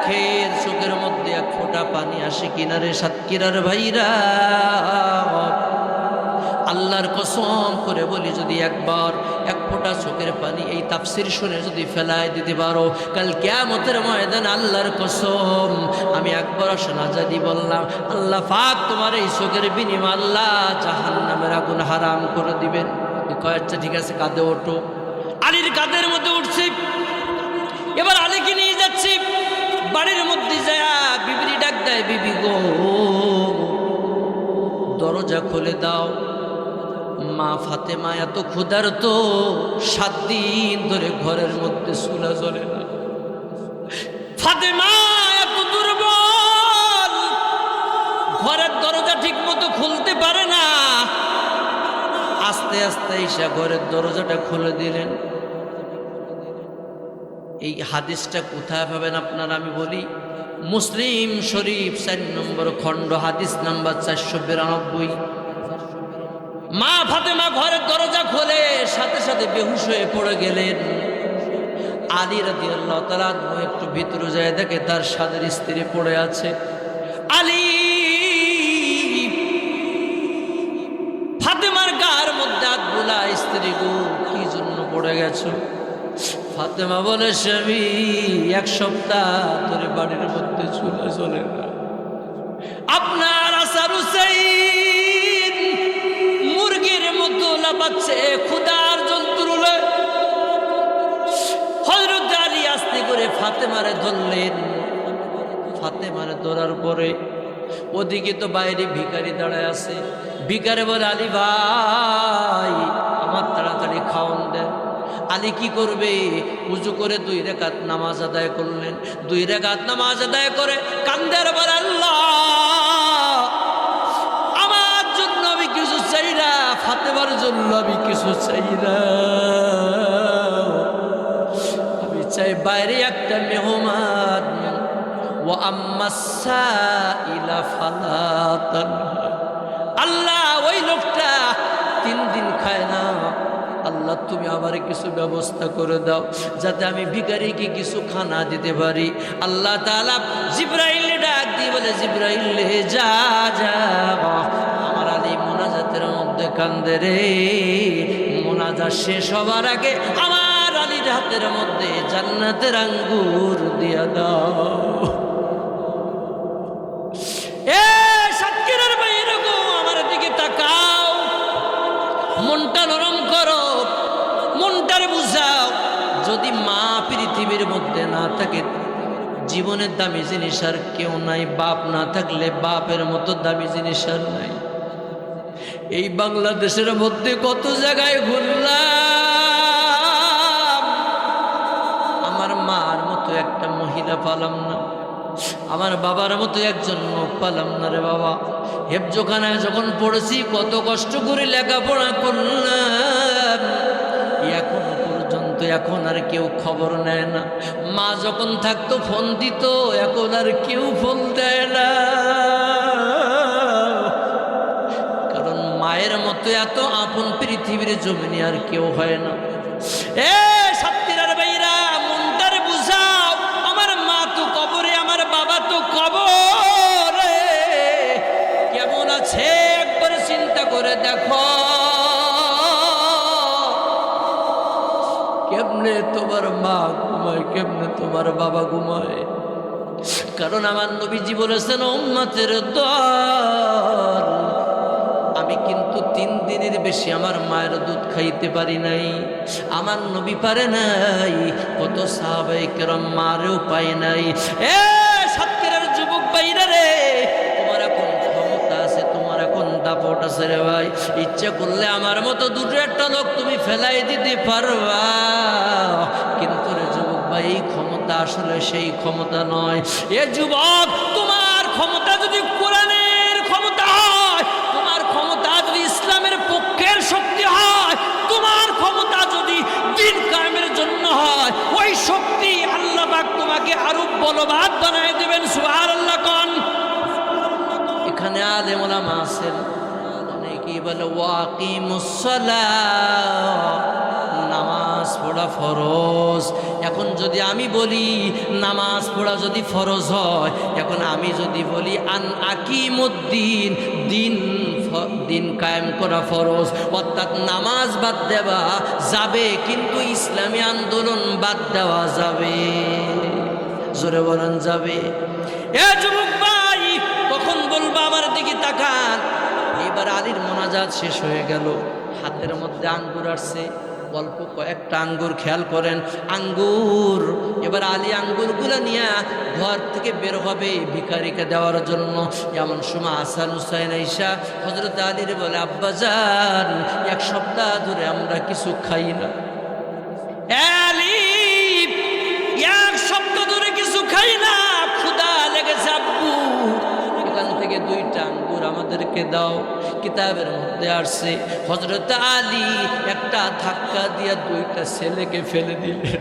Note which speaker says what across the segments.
Speaker 1: দেখেন চোখের মধ্যে এক ফোঁটা পানি আসে কিনারে সাতকিরার ভাইরা। আল্লাহর কসম করে বলি, যদি একবার এক ফোঁটা চোখের পানি এই তাফসির শুনে যদি ফেলায় দিতে পারো, কাল কেয়ামতের ময়দান আল্লাহর কসম, আমি একবার শোনাজাদি বললাম, আল্লাহ ফাক তোমার এই চোখের বিনিময় আল্লাহ জাহান নামের আগুন হারাম করে দিবেন। কয়েকটা ঠিক আছে কাঁধে ওঠো। আলীর কাঁধের মধ্যে উঠছি। এবার আলীকে নিয়ে যাচ্ছি। বাড়ির মধ্যে যায়, বিবিরি ডাক দেয়, বিবি গো, দরজা খুলে দাও। মা ফাতেমা এত ক্ষুধার তো সাত দিন ধরে ঘরের মধ্যে চুলা জ্বলে না। ফাতেমা এত দুর্বল, ঘরের দরজা ঠিক মতো খুলতে পারে না। আস্তে আস্তে ঈশা ঘরের দরজাটা খুলে দিলেন। এই হাদিসটা কোথায় পাবেন আপনারা আমি বলি? মুসলিম শরীফ চার নম্বর খণ্ড, হাদিস নাম্বার চারশো বিরানব্বই। মা ফাতেমা ঘরের দরজা খোলে, সাথে সাথে বেহুশ হয়ে পড়ে গেলেন। আলী রাদি আল্লাহ তালা একটু ভিতরে যায় দেখে তার সাদের স্ত্রী পড়ে আছে। আলী, ফাতেমার গার মধ্যে হাত বোলা স্ত্রী গো, কি জন্য পড়ে গেছো? ফাতেমা বলে, স্বামী, এক সপ্তাহ ধরে বাড়ির মধ্যে চলে চলে না আপনার আসার মুরগির মতো লাপাচ্ছে ক্ষুদার যন্ত্রুলে হজরত আলী আস্তে করে ফাতেমারে ধরলেন। ফাতেমারে ধরার পরে ওদিকে তো বাইরে ভিখারি দাঁড়ায় আছে। ভিখারে বলে, আলী ভাই আলী কি করবে? উজু করে দুই রেখাত নামাজ আদায় করলেন। দুই রেখাত নামাজ আদায় করে কান্দের বলে আল্লাহ আমার জন্য আমি কিছু চাই না, ফাতেমার জন্য আমি কিছু চাই না। আমি চাই বাইরে একটা মেহমান। ও আম্মাসা ইলা ফালা আল্লাহ, তুমি আমার কিছু ব্যবস্থা করে দাও যাতে আমি ভিখারিকে কিছু খানা দিতে পারি। আল্লাহ তাআলা জিব্রাইলে ডাক দিয়ে বলে, জিব্রাইলে যা যা আমার আলী মোনাজাতের মধ্যে কান্দে রে। মোনাজাত শেষ হবার আগে আমার আলীর হাতের মধ্যে জান্নাতের আঙ্গুর দিয়া দাও। আমার দিকে তাকাও। মনটা নরম করো মনটারে বুঝাও যদি মা পৃথিবীর মধ্যে না থাকে, জীবনের দামি জিনিস আর কেউ নাই, বাপ না থাকলে বাপের মতো দামি জিনিস আর নাই। এই বাংলাদেশের মধ্যে কত জায়গায় ঘুরলাম, আমার মার মতো একটা মহিলা পালাম না, আমার বাবার মতো একজন লোক পালাম না রে বাবা। হেফজোখানায় যখন পড়েছি, কত কষ্ট করে লেখাপড়া করলাম, এখনও এখন আর কেউ খবর নেয় না। মা যখন থাকতো ফোন দিত, এখন আর কেউ ফোন দেয় না। কারণ মায়ের মতো এত আপন পৃথিবীর জমিনে আর কেউ হয় না। এ সাত্তিরার ভাইরা, মনটার বুঝাও, আমার মা তো কবরে, আমার বাবা তো কবরে। কেমন আছে? একবার চিন্তা করে দেখো। কেমনে তোমার মা ঘুমায়, কেমনে তোমার বাবা ঘুমায়? কারণ আমার নবীজি বলেছেন, উম্মাতের দল। আমি কিন্তু তিন দিনের বেশি আমার মায়ের দুধ খাইতে পারি নাই। আমার নবী পারে নাই, কত সাহাবাই কেরম মারেও পায় নাই। এ সত্যের যুবক বাইরে রে, তোমার এখন ক্ষমতা আছে, তোমার এখন দাপট আছে রে ভাই। ইচ্ছে করলে আমার মতো দুটো একটা লোক তুমি ফেলাই দিতে পারবা। এই ক্ষমতা আসলে সেই ক্ষমতা নয়। এ যুবক, তোমার ক্ষমতা যদি কোরআনের ক্ষমতা হয়, তোমার ক্ষমতা যদি ইসলামের পক্ষের শক্তি হয়, তোমার ক্ষমতা যদি দিন কায়েমের জন্য হয়, ওই শক্তি আল্লাহ তোমাকে আরও বলবাদ বানায় দেবেন, সুবহানাল্লাহ কন। এখানে আলেম আছেন। অনেকেই বলে ওয়াকিমুসসালাহ নামাজ পড়ে ফরজ। এখন যদি আমি বলি, নামাজ পড়া যদি ফরজ হয়, এখন আমি যদি বলি, আন আকিমুদ্দিন, দিন দিন কায়েম করা ফরজ। অর্থাৎ নামাজ বাদ দেওয়া যাবে, কিন্তু ইসলামী আন্দোলন বাদ দেওয়া যাবে। জোরে বলেন, যাবে। এ যুবক ভাই, কখন বলব আমার দিকে তাকান? এবার আলীর মোনাজাত শেষ হয়ে গেল। হাতের মধ্যে আঙ্গুর আসছে। অল্প কয়েকটা আঙ্গুর খেয়াল করেন। আঙ্গুর, এবার আলী আঙ্গুরগুলো নিয়ে ঘর থেকে বের হবে ভিখারিকে দেওয়ার জন্য। এমন সময় আসান হুসাইন আইসা হজরত আলীর বলে আব্বাজান এক সপ্তাহ ধরে আমরা কিছু খাই না। এক সপ্তাহ ধরে কিছু খাই না ক্ষুদা লেগেছে আব্বু। এখান থেকে দুইটা আঙ্গুর আমাদেরকে দাও। কিতাবের মধ্যে আসছে হজরত আলী একটা ধাক্কা দিয়ে দুইটা ছেলেকে ফেলে দিলেন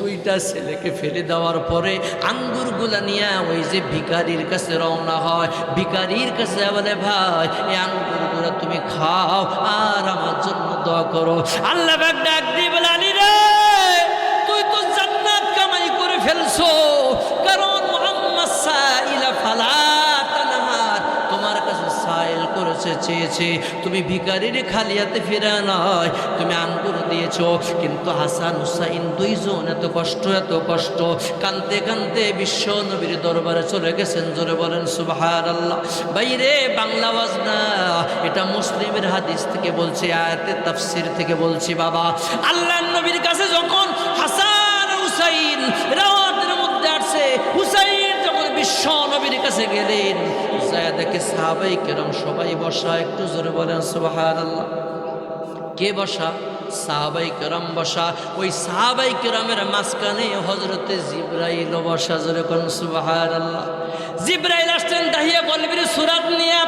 Speaker 1: দুইটা ছেলেকে ফেলে দেওয়ার পরে আঙ্গুরগুলা নিয়ে ওই যে ভিকারির কাছে রওনা হয়। ভিকারির কাছে বলে, ভাই, এই আঙ্গুরগুলো তুমি খাও আর আমার জন্য দোয়া করো। আল্লাহ বাগ চেয়েছে, তুমি ভিকারির খালিয়াতে ফিরে নয়, তুমি আঙ্গুর দিয়েছ। কিন্তু হাসান হুসাইন দুইজন এত কষ্ট এত কষ্ট, কানতে কানতে বিশ্ব নবীর দরবারে চলে গেছেন, জোরে বলেন সুবাহার আল্লাহ বাইরে বাংলা ওয়াজ না, এটা মুসলিমের হাদিস থেকে বলছি, আয়াতের তাফসির থেকে বলছি, বাবা। আল্লাহ নবীর কাছে যখন হাসান হুসাইন রাওয়াতের বিশ্ব কাছে গেলেন। যায় দেখে সাহাবাই কেরম সবাই বসা, একটু জোরে বলেন সুবাহার আল্লাহ কে বসা? সাহাবাই কেরাম বসা। ওই সাহাবাই কেরামের মাঝখানে হজরতে জিব্রাইল বসা, জোরে কোন সুবাহার আল্লাহ জিব্রাইল আসছেন দাহিয়া কলবির সুরাত নিয়ে।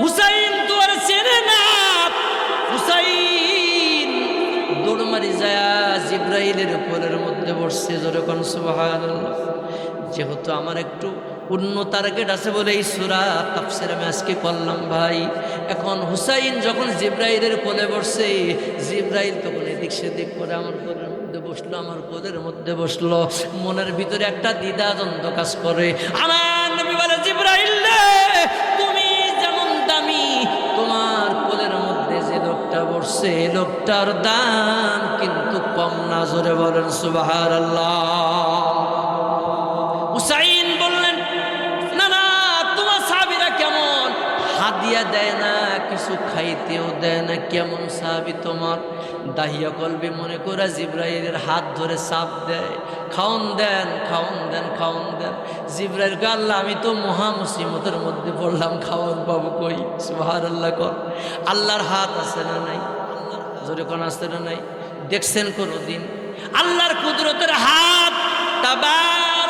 Speaker 1: হুসাইন তোর চেনে না। হুসাইন দৌড়মারি যায় জিব্রাইলের উপরের মধ্যে বসছে সুবাহার আল্লাহ যেহেতু আমার একটু অন্য টার্গেট আছে বলে এই সুরা তাফসির আমি আজকে করলাম ভাই। এখন হুসাইন যখন জিব্রাইলের কোলে বসছে জিব্রাইল তখন এদিক সেদিক করে আমার কোলের মধ্যে বসল, আমার কোলের মধ্যে বসল। মনের ভিতরে একটা দ্বিধা দ্বন্দ্ব কাজ করে। আমার নবী বলে, জিব্রাইল তুমি যেমন দামি, তোমার কোলের মধ্যে যে লোকটা বসছে লোকটার দাম কিন্তু কম না। জোরে বলেন সুবাহার হুসাইন হাদিয়া দেয় না, কিছু খাইতেও দেয় না, কেমন সাহাবি তোমার? দাহিয়া কলবি মনে করে জিব্রাইলের হাত ধরে সাপ দেয়। খাওন দেন খাওন দেন খাওন দেন। জিব্রাইল আল্লাহ, আমি তো মহা মুসিমতের মধ্যে পড়লাম খাওয়ান বাবু কই? সুহার আল্লাহ কর। আল্লাহর হাত আছে না নাই? জোরে কোন আসতে না নাই? দেখছেন কোনো দিন আল্লাহর কুদরতের হাত তাবারাকাল্লাযী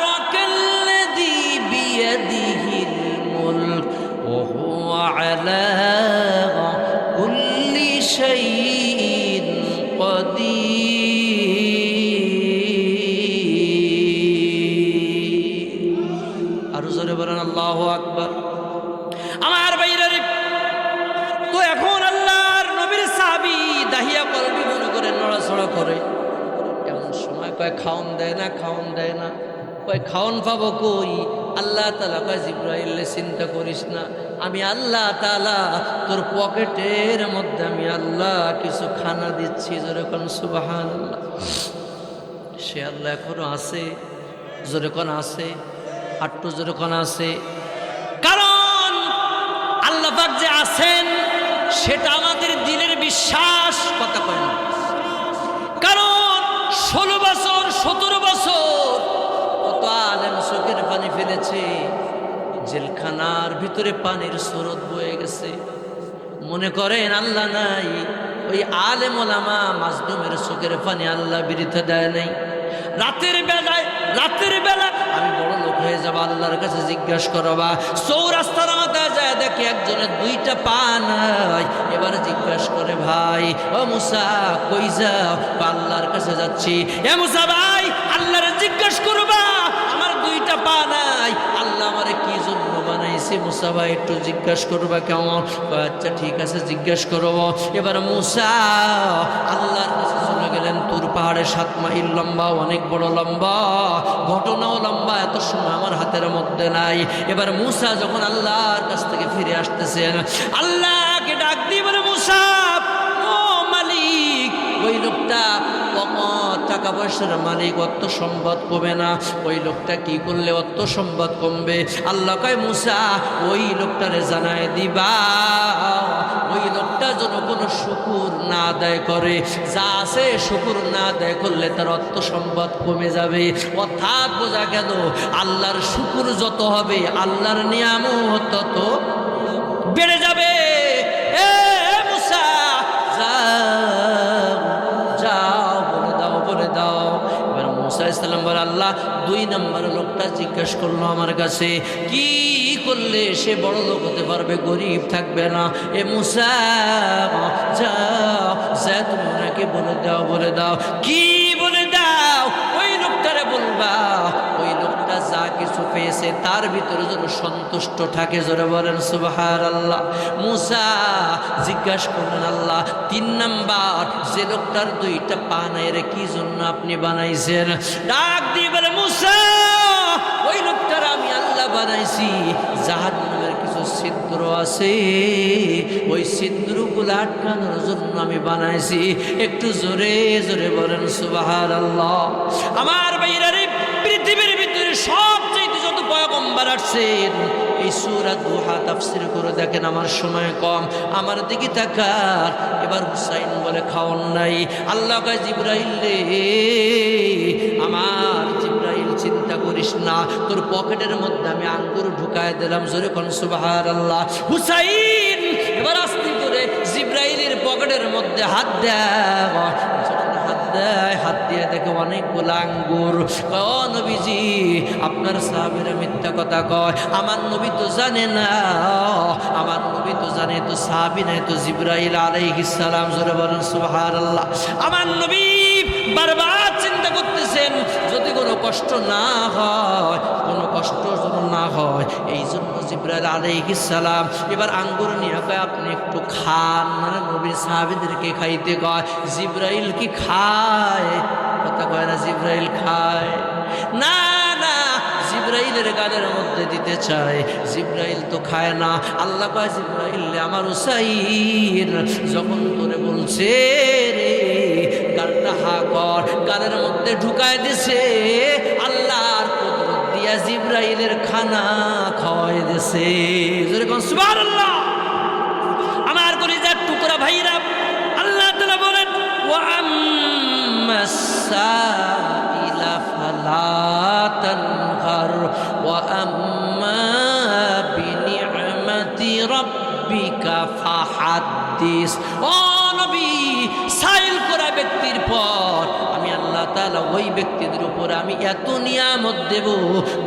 Speaker 1: খাওন দেয় না, খাওন দেয় না। কয়, খাওন পাবো কই? আল্লাহ তালা কয়, জিব্রাইলে চিন্তা করিস না। আমি আল্লাহ তালা তোর পকেটের মধ্যে আমি আল্লাহ কিছু খানা দিচ্ছি যেরকম সুবাহান সে আল্লাহ এখনও আছে যেরকম আছে আটটু যেরকম আছে। কারণ আল্লাহ যে আছেন, সেটা আমাদের দিলের বিশ্বাস, কথা কয় না। সতেরো বছর। কত আলেম চোখের পানি ফেলেছে। জেলখানার ভিতরে পানির স্রোত বয়ে গেছে। মনে করেন আল্লাহ নাই, ওই আলেম ওলামা মাজলুমের চোখের পানি আল্লাহ বিরিতে দেয় নাই। রাতের বেলায়, রাতের বেলা আমি বড় লোক হয়ে যাব, আল্লাহর কাছে জিজ্ঞাসা করবা, চৌরাস্তার দেখে একজনের দুইটা পা নাই। এবার জিজ্ঞাসা করে, ভাই, ও মুসা, কই যাও? আল্লাহর কাছে যাচ্ছি। এ মুসা ভাই, আল্লাহরে জিজ্ঞাসা করবা, আমার দুইটা পা নাই। বানাইছি মুসা ভাই, একটু জিজ্ঞাসা করবা কেমন? আচ্ছা ঠিক আছে, জিজ্ঞেস করব এবার মুসা, আল্লাহর কাছে চলে গেলেন। তুর পাহাড়ে সাত মাইল লম্বা, অনেক বড় লম্বা। ঘটনাও লম্বা, এত সময় আমার হাতের মধ্যে নাই। এবার মুসা যখন আল্লাহর কাছ থেকে ফিরে আসতেছেন, আল্লাহকে ডাক দিয়ে বলে, মুসা, ও মালিক, ওই লোকটা টাকা পয়সার মালিক অর্থ সম্পদ কমে না। ওই লোকটা কি করলে অর্থ সম্পদ কমবে? আল্লাহ কয়, মুসা, ওই লোকটারে জানায় দিবা। ওই লোকটা যেন কোনো শুকুর না আদায় করে। যা আছে শুকুর না আদায় করলে তার অর্থ সম্পদ কমে যাবে। অর্থাৎ বোঝা গেল, আল্লাহর শুকুর যত হবে, আল্লাহর নিয়ামত তত বেড়ে যাবে। আল্লাহ দুই নম্বর লোকটা জিজ্ঞেস করল আমার কাছে, কি করলে সে বড় লোক হতে পারবে, গরিব থাকবে না? এ মুসা যা যা তুমি ওনাকে বলে দাও বলে দাও। কি পেয়েছে, তার ভিতরে যেন সন্তুষ্ট থাকে। জোরে বলেন সুবাহার আল্লাহ মুসা, জিজ্ঞাসা করলেন, আল্লাহ, তিন নাম্বার, যে লোকটার দুইটা পা নাই রে, কি জন্য আপনি বানাইছেন? ডাক দিয়ে বলে, মুসা, ওই লোকটার আমি আল্লাহ বানাইছি। জাহান নামের কিছু ছিদ্র আছে, ওই ছিদ্রগুলো আটকানোর জন্য আমি বানাইছি। একটু জোরে জোরে বলেন সুবাহার আল্লাহ আমার বাইরে পৃথিবীর ভিতরে সবচেয়ে যত পয়গম্বার আসছেন এই সুরা দুহা তাফসির করে দেখেন আমার সময় কম। আমার দিকে তাকার এবার হুসাইন বলে খাওয়ান নাই। আল্লাহ জিব্রাইল রে, আমার জিব্রাইল চিন্তা করিস না। তোর পকেটের মধ্যে আমি আঙ্গুর ঢুকায় দিলাম। জোরে সুবাহার আল্লাহ হুসাইন এবার আস্তে করে জিব্রাইলের পকেটের মধ্যে হাত যখন হাত দেয়, হাত দিয়ে দেখে অনেকগুলো আঙ্গুর। নবীজি আপনার সাহাবিরা মিথ্যা কথা কয়। আমার নবী তো জানে না। আমার নবী তো জানে, তো সাহাবি নাই, তো জিব্রাইল আলাইহিস সালাম। জোরে বলেন, সুবহানাল্লাহ। আমার নবী বারবার চিন্তা করতেছেন, যদি কোনো কষ্ট না হয়, কোনো কষ্ট যেন না হয় এই জন্য জিব্রাইল আলাইহিস সালাম। এবার আঙ্গুর নিয়ে কয়, আপনি একটু খান। মানে নবীর সাহাবিদেরকে খাইতে কয়, জিব্রাইল কি খায়? কথা কয় না, জিব্রাইল খায়। না জিব্রাইলের গালের মধ্যে দিতে চায়। জিব্রাইল তো খায় না। আল্লাহ কয়, জিব্রাইল আমার উসাইন যখন তোরে বলছে রে, গালটা হা কর, গালের মধ্যে ঢুকায় দিছে, আল্লাহর কুদরত দিয়া জিব্রাইলের খানা খাওয়াই দিছে। যেরকম সুবহানাল্লাহ। আমার কলিজার টুকরা ভাইরা, আল্লাহ তালা বলেন ও আম্মাসাইলা ফালা তানহার ফাহাদ্দিস ও নবী, সাইল করা ব্যক্তির পর আমি আল্লাহ তাআলা ওই ব্যক্তিদের উপরে আমি এত নিয়ামত দেব,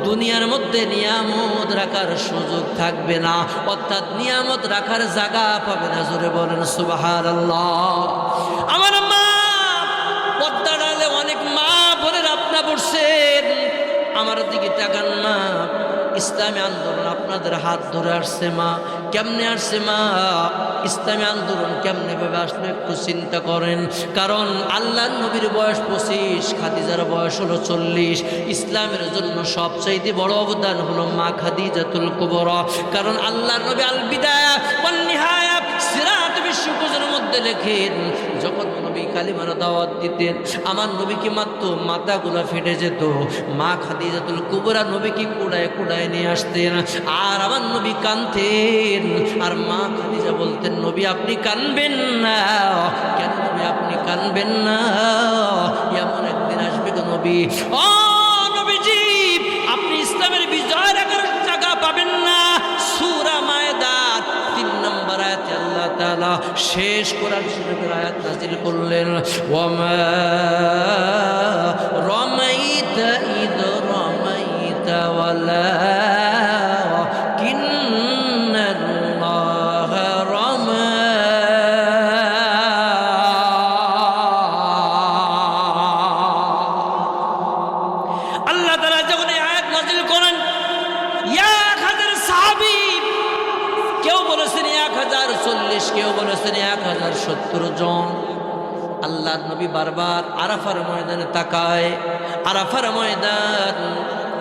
Speaker 1: দুনিয়ার মধ্যে নিয়ামত রাখার সুযোগ থাকবে না, অর্থাৎ নিয়ামত রাখার জায়গা পাবে না। জোরে বলেন সুবাহার আমার তাকান মা ইসলামী আন্দোলন আপনাদের হাত ধরে আসছে মা। কেমনে আসছে মা? ইসলামী আন্দোলন কেমনে ভাবে আসলে একটু চিন্তা করেন। কারণ আল্লাহ নবীর বয়স পঁচিশ, খাদিজার বয়স হলো চল্লিশ। ইসলামের জন্য সবচাইতে বড় অবদান হলো মা খাদিজাতুল কুবরা। কারণ আল্লাহ নবী আল বিদায়া সিরাত বিশ্বকোষের মধ্যে লেখেন নবী কালিমার দাওয়াত দিতেন। আমার নবীকে মাত্র মাথাগুলো ফেটে যেত। মা খাদিজাতুল কুবরা নবীকে কুড়ায় কুড়ায় নিয়ে আসতেন। আর আমার নবী কানতেন আর মা খাদিজা বলতেন, নবী, আপনি কানবেন না। কেন নবী, আপনি কানবেন না? এমন একদিন আসবে নবী। ও তাআলা শেষ করার শরীফের আয়াত নাজিল করলেন। ওয়ামা রমাইতা ইদ রমাইতা ওয়ালা চল্লিশ কেউ বলেছেন এক হাজার সত্তর জন। আল্লাহ নবী বারবার আরাফার ময়দানে তাকায়, আরাফার ময়দান,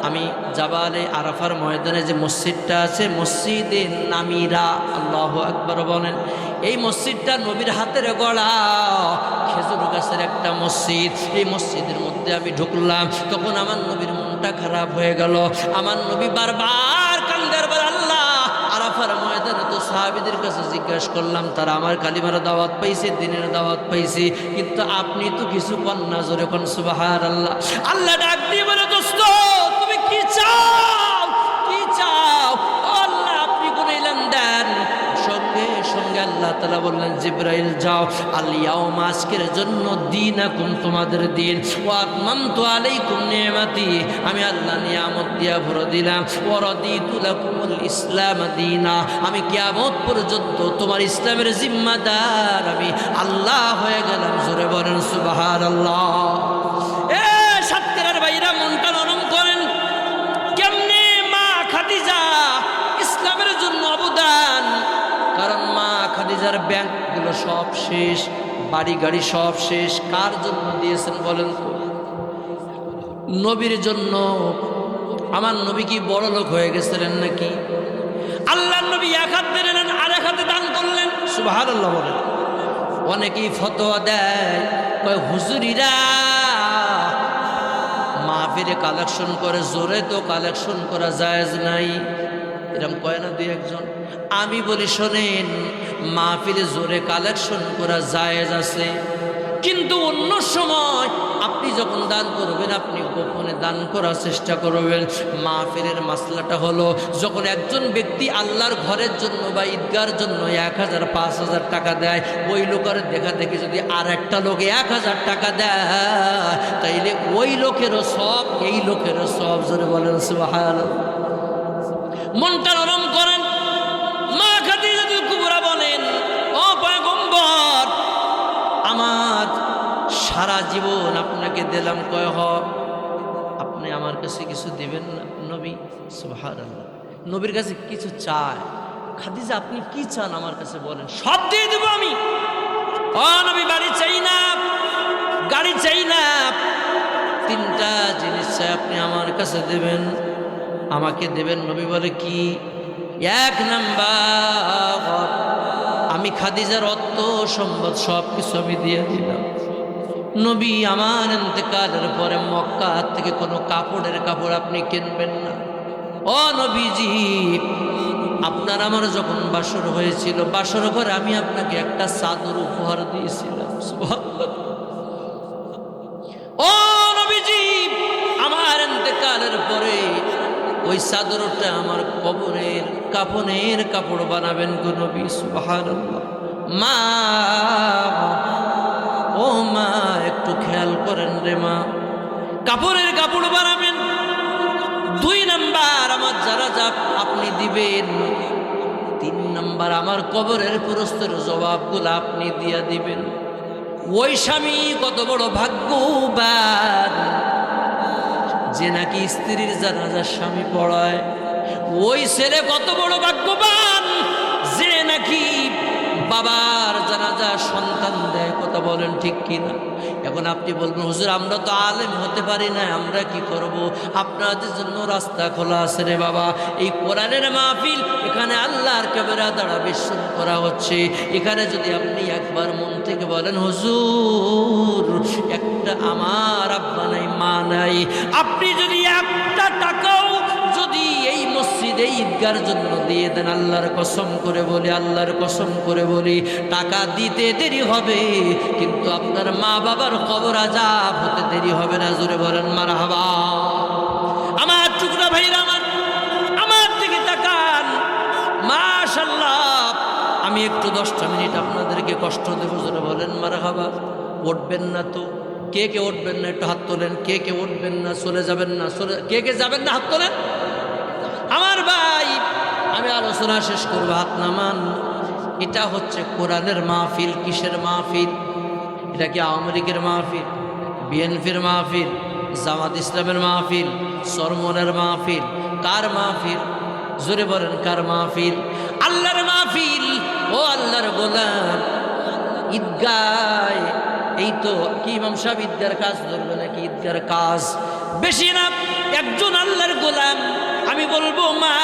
Speaker 1: আমি জাবালে আরাফার ময়দানে যে মসজিদটা আছে, মসজিদে নামিরা, আল্লাহ একবার বলেন, এই মসজিদটা নবীর হাতের গড়া খেজুর গাছের একটা মসজিদ, এই মসজিদের মধ্যে আমি ঢুকলাম, তখন আমার নবীর মনটা খারাপ হয়ে গেল, আমার নবী বারবার কান্দার বার আল্লাহ আরাফার ময়দানে তো সাহাবিদের কাছে জিজ্ঞাসা করলাম, তারা আমার কালিমার দাওয়াত পাইছে, দিনের দাওয়াত পাইছে, কিন্তু আপনি তো কিছু কন্যা জোরে কন সুবাহার আল্লাহ আল্লাহ ডাক দিয়ে বলে, দোস্ত, তুমি কি চাও? তালা বললেন, জিব্রাইল, যাও। আলিয়াও মাসকের জন্য দিন। এখন তোমাদের দিন তো আমি আল্লাহ নিয়ামত দিয়া ভরে দিলাম। ও রদিতুলাকুমুল ইসলাম দিনা। আমি কিয়ামত পর্যন্ত তোমার ইসলামের জিম্মাদার আমি। আল্লাহ হয়ে গেলাম, জোরে বলেন সুবাহ আল্লাহ সব শেষ, বাড়ি গাড়ি সব শেষ। কার জন্য দিয়েছেন বলেন তো? নবীর জন্য। আমার নবী কি বড় লোক হয়ে গেছিলেন নাকি? আল্লাহ নবী এক হাত দিলেন আর এক হাতে দান করলেন। সুবাহ বলেন। অনেকেই ফতোয়া দেয়, কয়, হুজুরিরা, মাহফিলে কালেকশন করে, জোরে তো কালেকশন করা যায় নাই। এরকম কয় না দুই একজন? আমি বলি, শোনেন, মাহফিলে জোরে কালেকশন করা জায়েজ আছে। কিন্তু অন্য সময় আপনি যখন দান করবেন আপনি গোপনে দান করার চেষ্টা করবেন। মাহফিলের মাসলাটা হলো, যখন একজন ব্যক্তি আল্লাহর ঘরের জন্য বা ঈদগার জন্য এক হাজার, পাঁচ হাজার টাকা দেয়, ওই লোকের দেখা দেখি যদি আর একটা লোক এক হাজার টাকা দেয়, তাইলে ওই লোকেরও সব, এই লোকেরও সব, জোরে বলেন সুবাহান মনটা নরম করেন। মা খাদি যদি কুবরা বলেন, ও পয়গম্বর, আমার সারা জীবন আপনাকে দিলাম কয় হ আপনি আমার কাছে কিছু দেবেন না, নবী? সুভার নবীর কাছে কিছু চায় খাদিজা, আপনি কি চান আমার কাছে বলেন? সব দিয়ে দেবো আমি। নবী, বাড়ি চাই না, গাড়ি চাই না। তিনটা জিনিস চাই আপনি আমার কাছে দেবেন। আমাকে দেবেন নবী বলে কি? এক নাম্বার। আমি খাদিজার অর্থ, সম্পদ সব কিছু আমি দিয়ে দিলাম। নবী আমার এতেকালের পরে মক্কা থেকে কোনো কাপড়ের কাপড় আপনি কিনবেন না। ও নবীজি, আপনার আমার যখন বাসর হয়েছিল, বাসর ঘরে আমি আপনাকে একটা চাদর উপহার দিয়েছিলাম। ওই চাদরটা আমার কবরের কাপনের কাপড় বানাবেন গো নবী, সুবহানাল্লাহ। মা, ও মা, একটু খেয়াল করেন রে মা। কাপড়ের কাপড় বানাবেন, দুই নাম্বার আমার যারা যা আপনি দিবেন, তিন নাম্বার আমার কবরের পুরস্তের জবাবগুলো আপনি দিয়া দিবেন। ওই স্বামী কত বড় ভাগ্যবান। যে নাকি স্ত্রীর জানাজার স্বামী পড়ায়। ওই ছেলে কত বড় ভাগ্যবান, যে নাকি বাবার জানাজা সন্তান দেয়, কথা বলেন ঠিক কিনা? এখন আপনি বলবেন, হুজুর, আমরা তো আলেম হতে পারি না, আমরা কি করব? আপনাদের জন্য রাস্তা খোলা আছে রে বাবা। এই কোরআনের মাহফিল, এখানে আল্লাহর ক্যামেরা দ্বারা বিশ্লেষণ করা হচ্ছে। এখানে যদি আপনি একবার মন থেকে বলেন, হুজুর আমার আব্বা নাই, মা নাই। আপনি যদি একটা টাকাও যদি এই মসজিদে ঈদগার জন্য দিয়ে দেন, আল্লাহর কসম করে বলি, আল্লাহর কসম করে বলি, টাকা দিতে দেরি হবে, কিন্তু আপনার মা বাবার কবর আজাব হতে দেরি হবে না। জোরে বলেন মার হাবা আমার টুকরা ভাইরা, আমার আমার দিকে তাকান। মাশাল্লাহ আমি একটু দশটা মিনিট আপনাদেরকে কষ্ট দেবো, জোরে বলেন মার হাবা উঠবেন না তো। কে কে উঠবেন না, একটু হাত তোলেন। কে কে উঠবেন না, চলে যাবেন না, চলে কে কে যাবেন না, হাত তোলেন? আমার ভাই, আমি আলোচনা শেষ করব, হাত নামান। এটা হচ্ছে কোরআনের মাহফিল, কিসের মাহফিল? এটা কি আওয়ামী লীগের মাহফিল, বিএনপির মাহফিল, জামাত ইসলামের মাহফিল, সরমনের মাহফিল? কার মাহফিল? জোরে বলেন, কার মাহফিল? আল্লাহর মাহফিল, ও আল্লাহর গোলাম। ঈদগায় এই তো কি ইমাম সাহেব ঈদগার কাজ ধরবে নাকি ঈদগার কাজ? বেশি না, একজন আল্লাহর গোলাম, আমি বলব মা